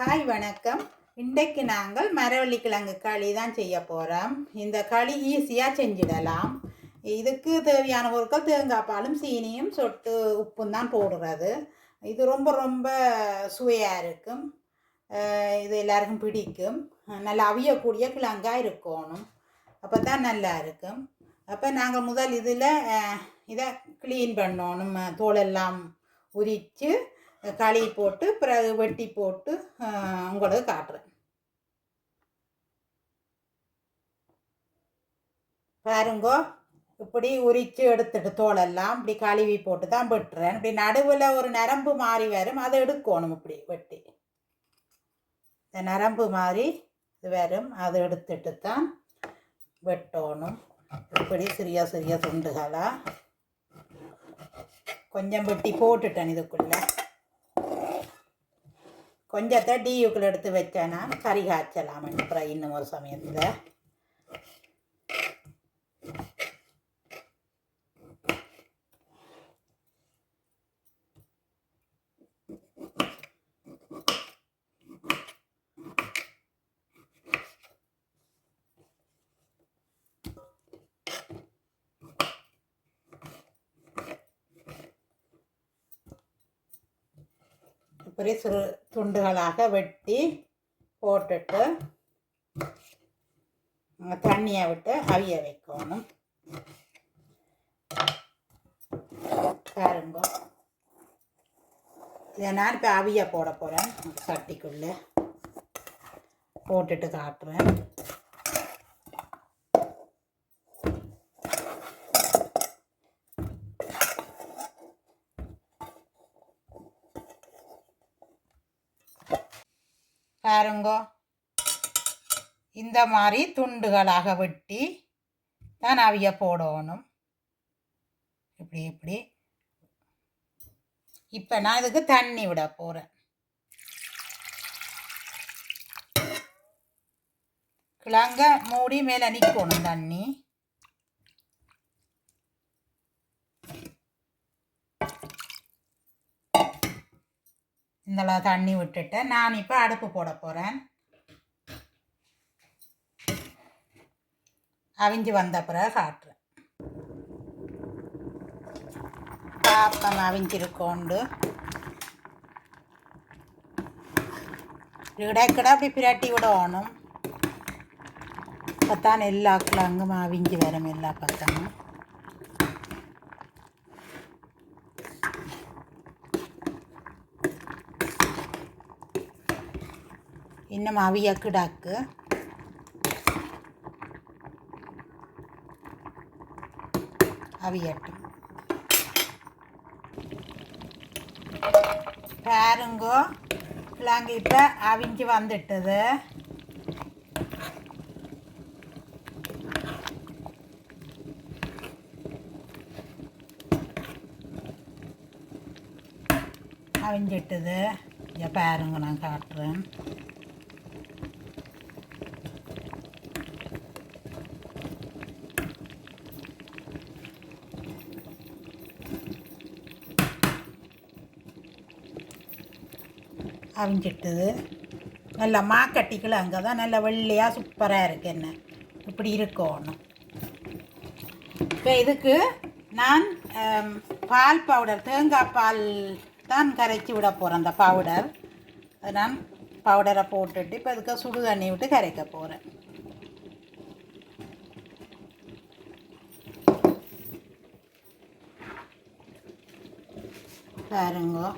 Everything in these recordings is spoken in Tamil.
ஹாய் வணக்கம். இன்றைக்கு நாங்கள் மரவள்ளி கிழங்கு களி தான் செய்ய போகிறோம் இந்த களி ஈஸியாக செஞ்சிடலாம். இதுக்கு தேவையான பொருட்கள் தேங்காய் பாலும் சீனியும் சொட்டு உப்பும் தான் போடுறது. இது ரொம்ப ரொம்ப சுவையாக இருக்கும். இது எல்லாருக்கும் பிடிக்கும். நல்லா அவியக்கூடிய கிழங்காக இருக்கணும். அப்போ தான் நல்லா இருக்கும். அப்போ நாங்கள் முதல் இதில் இதை க்ளீன் பண்ணணும். தோலெல்லாம் உரித்து களி போட்டு பிறகு வெட்டி போட்டு உங்களுக்கு காட்டுறேன். பாருங்கோ இப்படி உரித்து எடுத்துட்டு தோலெல்லாம் இப்படி கழுவி போட்டு தான் வெட்டுறேன். இப்படி நடுவில் ஒரு நரம்பு மாறி வரும் அதை எடுக்கணும் இப்படி வெட்டி. இந்த நரம்பு மாதிரி இது வரும் அதை எடுத்துட்டு தான் வெட்டணும். இப்படி சிறிய சிறிய துண்டுகளாக கொஞ்சம் வெட்டி போட்டுட்டேன் இதுக்குள்ளே. கொஞ்சத்தை டீயுக்குள்ள எடுத்து வச்சேன்னா கறி காய்ச்சலாம் இன்னும் ஒரு சமயத்தில். பெரிய சிறு துண்டுகளாக வெட்டி போட்டுட்டு தண்ணியை விட்டு அவிய வைக்கணும். பாருங்க. இதை நான் இப்போ அவிய போட போகிறேன் சட்டிக்குள்ளே போட்டுட்டு காட்டுறேன். பாருங்கோ. இந்த மாதிரி துண்டுகளாக வெட்டி தான் அவிய போடணும். இப்படி இப்படி. இப்போ நான் இதுக்கு தண்ணி விட போகிறேன் கிழங்க மூடி மேலே நிற்கணும் தண்ணி. இந்தளவு தண்ணி விட்டுட்டேன் நான் இப்போ அடுப்பு போட போகிறேன் அவிஞ்சு வந்த பிறகு காட்டுறேன். பாப்பம் அவிஞ்சிருக்கோண்டு. இடைக்கிட அப்படி பிரட்டி விடணும். தான் எல்லா கிழங்கும் அவிஞ்சு வரும் எல்லா பக்கமும். இன்னும் அவிய கிடாக்கு அவியட்டும். பாருங்கோ கிழங்கு இப்போ அவிஞ்சு வந்துட்டுது. அவிஞ்சிட்டுது. இங்கே பாருங்க நான் காட்டுறேன். அவிஞ்சிட்டுது நல்ல மாக்கட்டிக்குள்ள அங்கே தான் நல்ல வெள்ளையாக சூப்பராக இருக்கு என்ன. இப்படி இருக்கணும். இப்போ இதுக்கு நான் பால் பவுடர் தேங்காய் பால் தான் கரைச்சி விட போகிறேன் அந்த பவுடர் அதை நான் பவுடரை போட்டுட்டு இப்போ இதுக்கு சுடு தண்ணி விட்டு கரைக்க போகிறேன் பாருங்கோ.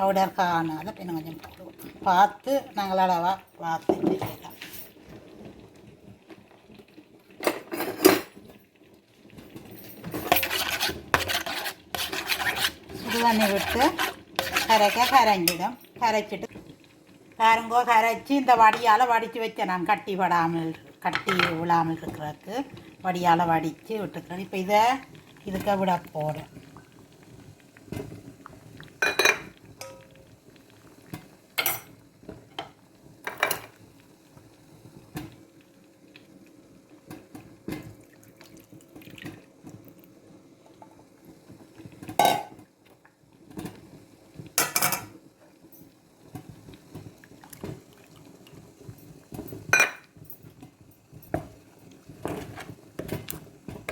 பவுடர் காணாத பின்ன கொஞ்சம் போடுவோம் பார்த்து நாங்கள் அளவாக பார்த்து செய்யலாம் சுடுதண்ணி விட்டு கரைக்க கரைஞ்சிடும் கரைச்சிட்டு பாருங்கோ கரைச்சி இந்த வடியால் வடித்து வச்சேன் நான் கட்டி படாமல் கட்டி விழாமல் இருக்கிறதுக்கு வடியால் வடித்து விட்டுக்கிறேன் இப்போ இதை இதுக்கு விட போகிறேன்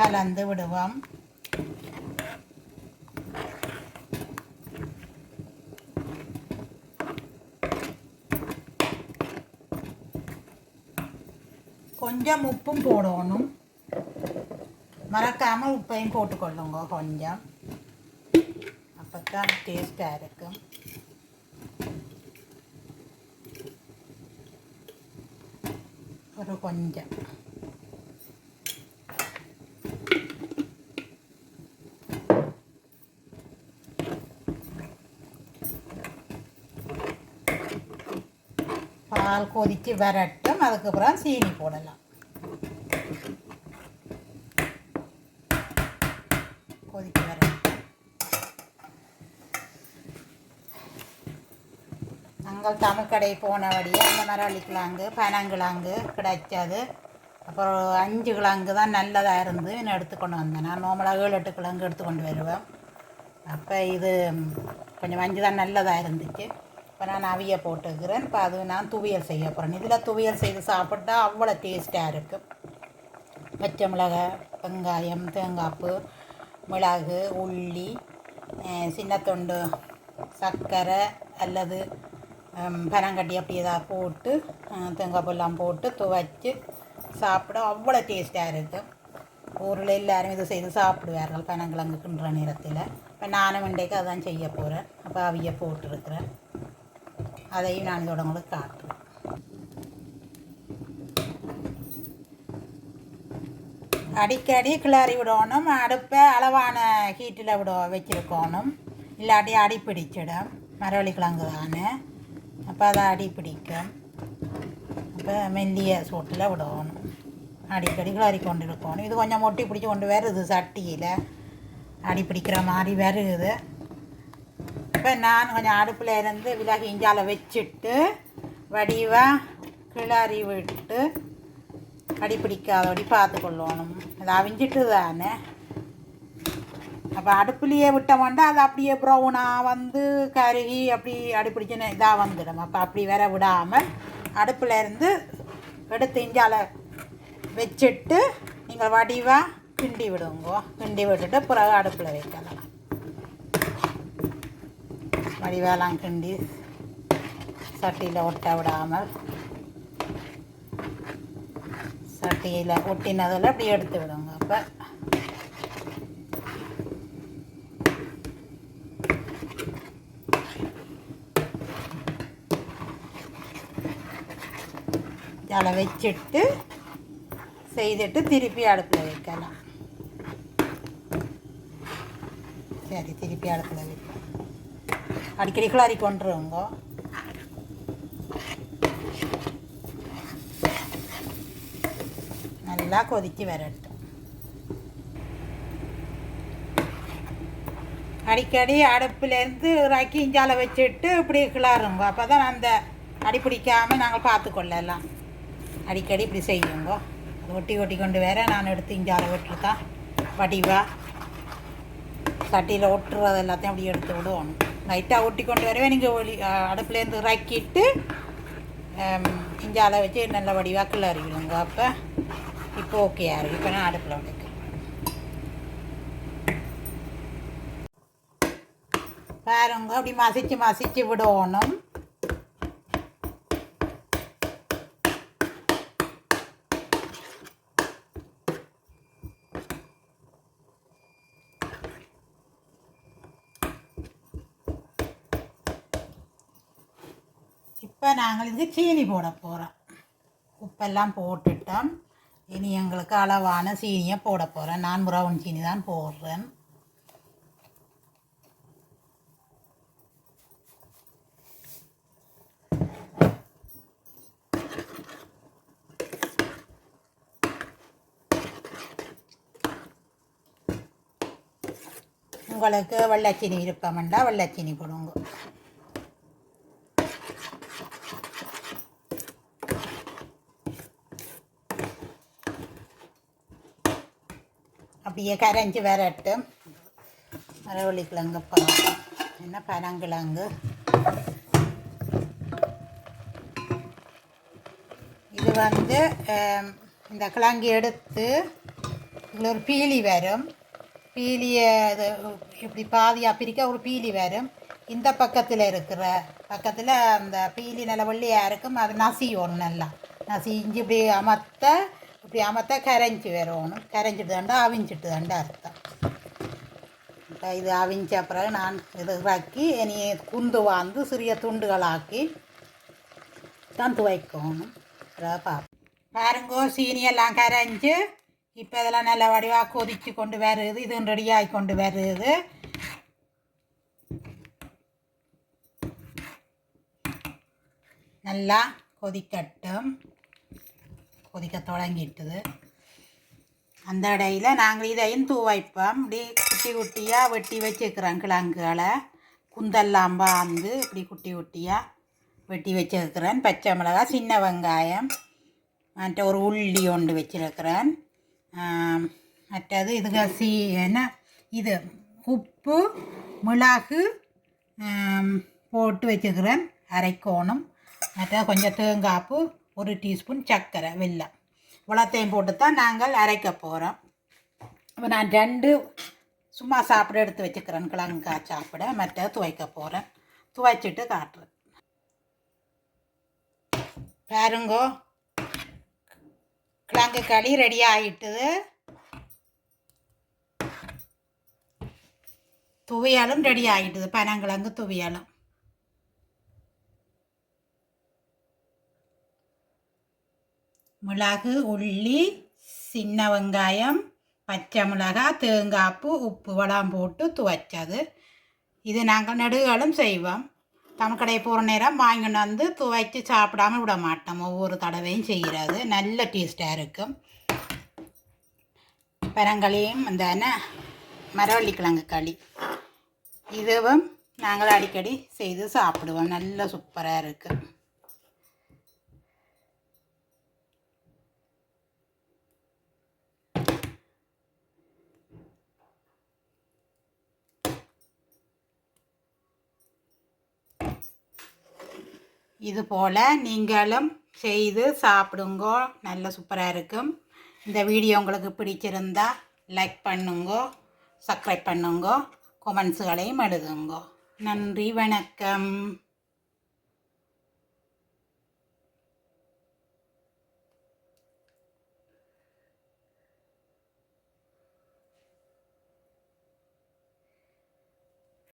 கலந்து விடுவோம். கொஞ்சம் உப்பும் போடணும். மறக்காமல் உப்பையும் போட்டுக்கொள்ளுங்க கொஞ்சம். அப்போ தான் டேஸ்ட்டாக இருக்கும். ஒரு கொஞ்சம். பால் கொதித்து வரட்டும். அதுக்கப்புறம் சீனி போடலாம். கொதித்து வரட்டும். நாங்கள் தமிழ் கடை போனபடியே அந்த மரவள்ளி கிழங்கு பனங்கிழங்கு கிடைச்சது. அப்புறம் அஞ்சு கிழங்கு தான் நல்லதாக இருந்து நான் எடுத்துக்கொண்டு வந்தேன். நான் நார்மலாக ஏழு எட்டு கிழங்கு எடுத்துக்கொண்டு வருவேன். அப்போ இது கொஞ்சம் அஞ்சு தான் நல்லதாக இருந்துச்சு. இப்போ நான் அவிய போட்டுக்கிறேன். இப்போ அது நான் துவையல் செய்ய போகிறேன் இதில் துவையல் செய்து சாப்பிட்டா அவ்வளோ டேஸ்ட்டாக இருக்கும் பச்சை மிளகாய் வெங்காயம் தேங்காய்ப்பு மிளகு உள்ளி சின்னத்தொண்டு சர்க்கரை அல்லது பனங்கட்டி அப்படி இதாக போட்டு தேங்காய் பூலாம் போட்டு துவைச்சி சாப்பிட அவ்வளோ டேஸ்ட்டாக இருக்கும் ஊரில் எல்லாரும் இது செய்து சாப்பிடுவார்கள். பனங்கிழங்கு கிண்டுற நேரத்தில். இப்போ நானும் இன்றைக்கு அதான் செய்ய போகிறேன் அப்போ அவிய போட்டிருக்கிறேன். அதையும் நான் இதோட உங்களுக்கு காட்டுறேன். அடிக்கடி கிளறி விடணும். அடுப்பை அளவான ஹீட்டில் விட வச்சிருக்கணும் இல்லாட்டி அடி பிடிச்சிடும். மரவள்ளி கிழங்கு தானே. அப்போ அதை அடி பிடிக்கும். அப்போ மெல்லிய சூட்டில் விடணும். அடிக்கடி கிளறி கொண்டு இருக்கணும் இது கொஞ்சம் மொட்டி பிடிச்சி கொண்டு வருது சட்டியில். அடி பிடிக்கிற மாதிரி வருது. இப்போ நான் கொஞ்சம் அடுப்பில் இருந்து விலகி இஞ்சால வச்சுட்டு வடிவாக கிளறி விட்டு அடிப்பிடிக்காதபடி பார்த்துக்கொள்ளணும் அது அவிஞ்சிட்டு தானே. அப்போ அடுப்புலேயே விட்டோம்னா அது அப்படியே ப்ரௌனாக வந்து கருகி அப்படி அடிப்பிடிச்சுன்னு இதாக வந்துடும். அப்போ அப்படி வேற விடாமல் அடுப்பில் இருந்து எடுத்து இஞ்சால வச்சுட்டு நீங்கள் வடிவாக கிண்டி விடுங்கோ. கிண்டி விட்டுட்டு பிறகு அடுப்பில் வைக்கலாம். வடிவாலாம் கிண்டி சட்டியில் ஒட்ட விடாமல் சட்டியில் ஒட்டினதில் அப்படி எடுத்து விடுங்க அப்போ அதில் வச்சுட்டு செய்துட்டு திருப்பி அடுப்பில் வைக்கலாம் சரி திருப்பி அடுப்பில் வைக்கலாம் அடிக்கடி கிளாரி கொண்டுருவோங்க நல்லா கொதித்து வரட்டும். அடிக்கடி அடுப்புலேருந்து இறக்கி இஞ்சால வச்சுட்டு இப்படி கிளறுங்க அப்போ தான் அந்த அடி பிடிக்காமல் நாங்கள் பார்த்துக்கொள்ளலாம் அடிக்கடி இப்படி செய்யுங்க. அது ஒட்டி ஒட்டி கொண்டு வேற நான் எடுத்து இஞ்சால விட்டு வடிவாக வடிவா. சட்டியில் ஒட்டுறது எல்லாத்தையும் அப்படி எடுத்து விடுவோம். லைட்டாக ஒட்டி கொண்டு வரவே நீங்கள் ஒளி அடுப்புலேருந்து இறக்கிட்டு இஞ்சால வச்சு நல்ல வடிவாக கிளறி அப்போ இப்போ ஓகே இருக்கு. இப்போ நான் அடுப்பில் வைக்கிறேன் பாருங்க அப்படி மசிச்சு மசிச்சு விடணும். இப்போ நாங்கள் இதுக்கு சீனி போட போகிறோம் உப்பெல்லாம் போட்டுட்டோம் இனி எங்களுக்கு அளவான சீனியை போட போகிறேன் நான் ப்ரௌன் சீனி தான் போடுறேன் உங்களுக்கு வெள்ளைச்சீனி விருப்பம்ண்டா வெள்ளைச்சீனி போடுங்க அப்படியே கரைஞ்சி வரட்டும் மரவள்ளி கிழங்கு பழம் என்ன பனங்கிழங்கு? இது வந்து இந்த கிழங்கு எடுத்து இதில் ஒரு பீலி வரும். பீலியை இது இப்படி பாதியாக பிரிக்க ஒரு பீலி வரும். இந்த பக்கத்தில் இருக்கிற பக்கத்தில் அந்த பீலி நல்ல வெள்ளையாக இருக்கும். அது நசியணும் நல்லா. நசிஞ்சு இப்படி அமர்த்த இப்படி அமர்த்த கரைஞ்சி வரணும் கரைஞ்சிட்டு தாண்டா அவிஞ்சிட்டு தாண்டா அர்த்தம் இது அவிஞ்ச பிறகு நான் இது இறக்கி இனி குந்து வாழ்ந்து சிறிய துண்டுகளாக்கி தான் துவைக்கணும் பார்ப்போம் பாருங்கோ சீனியெல்லாம் கரைஞ்சி இப்போ இதெல்லாம் நல்ல வடிவாக கொதித்து கொண்டு வருது இது ரெடியாகி கொண்டு வருது நல்லா கொதிக்கட்டும் கொதிக்க தொடங்கிட்டுது அந்த இடையில் நாங்கள் இதையும் தூவாய்ப்போம் இப்படி குட்டி குட்டியாக வெட்டி வச்சுருக்கிறோம் கிழங்குகளை. குந்தெல்லாம் பாந்து இப்படி குட்டி குட்டியாக வெட்டி வச்சுருக்கிறேன். பச்சை மிளகாய் சின்ன வெங்காயம் மற்ற ஒரு உள்ளி ஒன்று வச்சுருக்கிறேன். மற்றது இதுக்கு சீ என்ன இது உப்பு மிளகு போட்டு வச்சுக்கிறேன் அரைக்கோணும். மற்ற கொஞ்சம் தேங்காய்ப்பு ஒரு டீஸ்பூன் சர்க்கரை வெல்லம். இவ்வளோத்தையும் போட்டு தான் நாங்கள் அரைக்க போகிறோம் இப்போ நான் ரெண்டு சும்மா சாப்பிட எடுத்து வச்சுக்கிறேன். கிழங்காய் சாப்பிட மற்ற துவைக்க போகிறேன் துவைச்சிட்டு காட்டுறேன். பாருங்கோ. கிழங்கு களி ரெடி ஆகிட்டுது துவையாலும் ரெடி ஆகிட்டுது பனங்கிழங்கு துவையாலும். மிளகு உள்ளி சின்ன வெங்காயம் பச்சை மிளகாய் தேங்காய்ப்பு உப்பு வளம் போட்டு துவைச்சது. இது நாங்கள் நெடுகளும் செய்வோம். தமிழ்கடை போகிற நேரம் வாங்கிட்டு வந்து துவைச்சி சாப்பிடாம விட மாட்டோம். ஒவ்வொரு தடவையும் செய்கிறது. நல்ல டேஸ்ட்டாக இருக்கும். பரங்களியும் இந்த என்ன? களி. இதுவும் நாங்கள் அடிக்கடி செய்து சாப்பிடுவோம். நல்ல சூப்பராக இருக்குது இது போல் நீங்களும் செய்து சாப்பிடுங்கோ. நல்ல சூப்பராக இருக்கும். இந்த வீடியோ உங்களுக்கு பிடிச்சிருந்தா லைக் பண்ணுங்கோ சப்ஸ்கிரைப் பண்ணுங்கோ கொமெண்ட்ஸுகளையும் எழுதுங்கோ. நன்றி வணக்கம்.